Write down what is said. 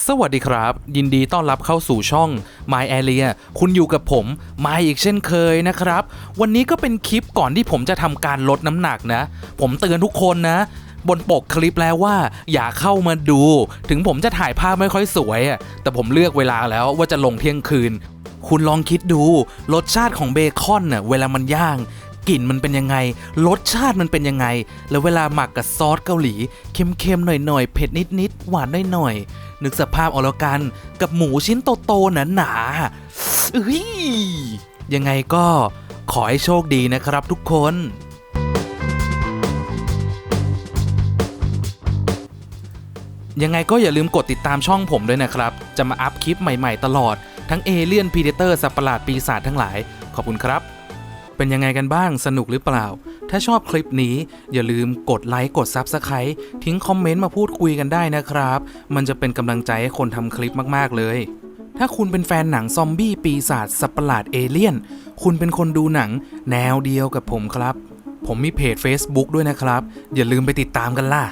สวัสดีครับ ยินดีต้อนรับเข้าสู่ช่อง My Area คุณอยู่กับผมมาอีกเช่นเคยนะครับ วันนี้ก็เป็นคลิปก่อนที่ผมจะทำการลดน้ำหนักนะ ผมเตือนทุกคนนะ บนปกคลิปแล้วว่า อย่าเข้ามาดู ถึงผมจะถ่ายภาพไม่ค่อยสวย แต่ผมเลือกเวลาแล้วว่าจะลงเที่ยงคืน คุณลองคิดดูรสชาติของเบคอนเน่ะเวลามันย่าง กลิ่นมันเป็นยังไง รสชาติมันเป็นยังไง แล้วเวลาหมักกับซอสเกาหลี เค็มๆ หน่อยๆ เผ็ดนิดๆ หวานหน่อยๆ นึกสภาพเอาแล้วกัน กับหมูชิ้นโตๆ หนาๆเอ้ยยังไงก็ขอให้โชคดีนะครับทุกคนยังไงก็อย่าลืมกดติดตามช่องผมด้วยนะครับ จะมาอัพคลิปใหม่ๆตลอด ทั้งเอเลี่ยนพีเดเตอร์สัตว์ประหลาดปีศาจทั้งหลาย ขอบคุณครับ เป็นยังไงกันบ้างสนุกหรือเปล่า ถ้าชอบคลิปนี้อย่าลืมกดไลค์กด Subscribe ทิ้งคอมเมนต์มาพูดคุยกันได้นะครับ มันจะเป็นกำลังใจให้คนทำคลิปมากๆเลย ถ้าคุณเป็นแฟนหนังซอมบี้ปีศาจสัตว์ประหลาดเอเลี่ยน คุณเป็นคนดูหนังแนวเดียวกับผมครับ ผมมีเพจ Facebook ด้วยนะครับ อย่าลืมไปติดตามกันล่ะ